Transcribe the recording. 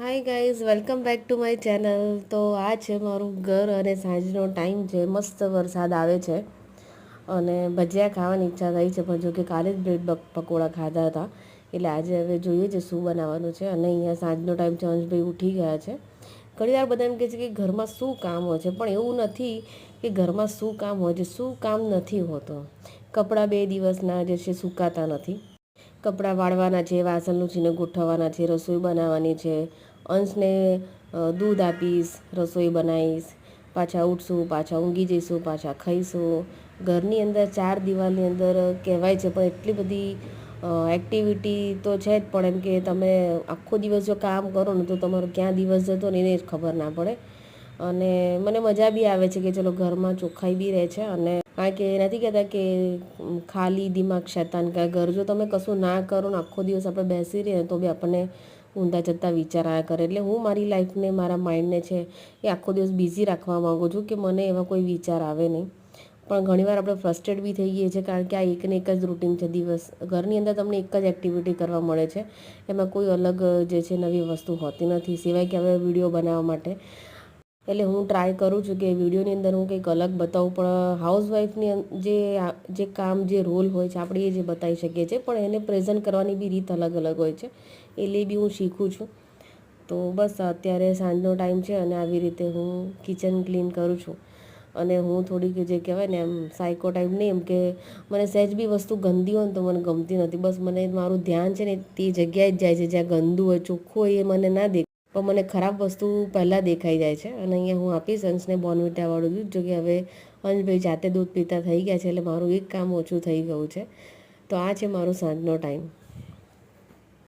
Hi guys welcome back to my channel તો આ છે મારું ઘર અને સાંજનો ટાઈમ છે મસ્ત વરસાદ આવે છે. અને ભજીયા ખાવાની ઈચ્છા થઈ છે, પણ જો કે કાલે જ બ્રેડ પકોડા ખાધા હતા. એટલે આજે હવે જોઈએ છે શું બનાવવાનું છે. અને અહીંયા સાંજનો ટાઈમ છે અંશભાઈ ઉઠી ગયા છે. ઘણી વાર બધા એમ કહે છે કે ઘરમાં શું કામ હોય છે, પણ એવું નથી કે ઘરમાં શું કામ હોય છે. શું કામ નથી હોતો. કપડાં બે દિવસના જે છે સુકાતા નથી. કપડાં વાળવાના છે વાસણ લૂછીને ગોઠવવાના છે, રસોઈ બનાવવાની છે. અંશને દૂધ આપીશ, રસોઈ બનાવીશ, પાછા ઉઠશું, પાછા ઊંઘી જઈશું, પાછા ખાઈશું. ઘરની અંદર ચાર દિવાલની અંદર કહેવાય છે, પણ એટલી બધી એક્ટિવિટી તો છે જ, પણ એમ કે તમે આખો દિવસ જો કામ કરો ને તો તમારો ક્યાં દિવસ જતો ને એને જ ખબર ના પડે. અને મને મજા બી આવે છે કે ચલો ઘરમાં ચોખ્ખાઈ બી રહે છે અને કારણ કે નથી કહેતા કે ખાલી દિમાગ શેતાન, કા ઘર જો તમે કશું ના કરો ને આખો દિવસ આપણે બેસી રહીએ તો બી આપણને ઊંધા જતા વિચાર આવ્યા કરે. એટલે હું મારી લાઈફને મારા માઇન્ડને છે એ આખો દિવસ બિઝી રાખવા માગું છું કે મને એવા કોઈ વિચાર આવે નહીં. પણ ઘણીવાર આપણે ફ્રસ્ટ્રેટ બી થઈ ગઈએ છીએ કારણ કે આ એકને એક જ રૂટીન છે દિવસ. ઘરની અંદર તમને એક જ એક્ટિવિટી કરવા મળે છે. એમાં કોઈ અલગ, જે છે, નવી વસ્તુ હોતી નથી. સિવાય કે હવે વીડિયો બનાવવા માટે. એટલે હું ટ્રાય કરું છું કે વિડીયોની અંદર હું કંઈક અલગ બતાવું. પણ હાઉસવાઈફની જે જે કામ, જે રોલ હોય છે, આપણે એ જે બતાવી શકીએ છીએ. પણ એને પ્રેઝન્ટ કરવાની બી રીત અલગ અલગ હોય છે. એટલે બી હું શીખું છું. તો બસ અત્યારે સાંજનો ટાઈમ છે અને આવી રીતે હું કિચન ક્લીન કરું છું. અને હું થોડીક જે કહેવાય ને એમ સાયકો ટાઈપ નહીં, એમ કે મને સહેજ બી વસ્તુ ગંદી હોય ને તો મને ગમતી નથી. બસ મને મારું ધ્યાન છે ને તે જગ્યાએ જ જાય છે. જ્યાં ગંદુ હોય, ચોખ્ખું હોય એ મને ના દેખાય. પણ મને ખરાબ વસ્તુ પહેલાં દેખાઈ જાય છે. અને અહીંયા હું આપીશ અંશને બોર્નવિટાવાળું દૂધ જો કે હવે અંશભાઈ જાતે દૂધ પીતા થઈ ગયા છે, એટલે મારું એક કામ ઓછું થઈ ગયું છે. તો આ છે મારો સાંજનો ટાઈમ.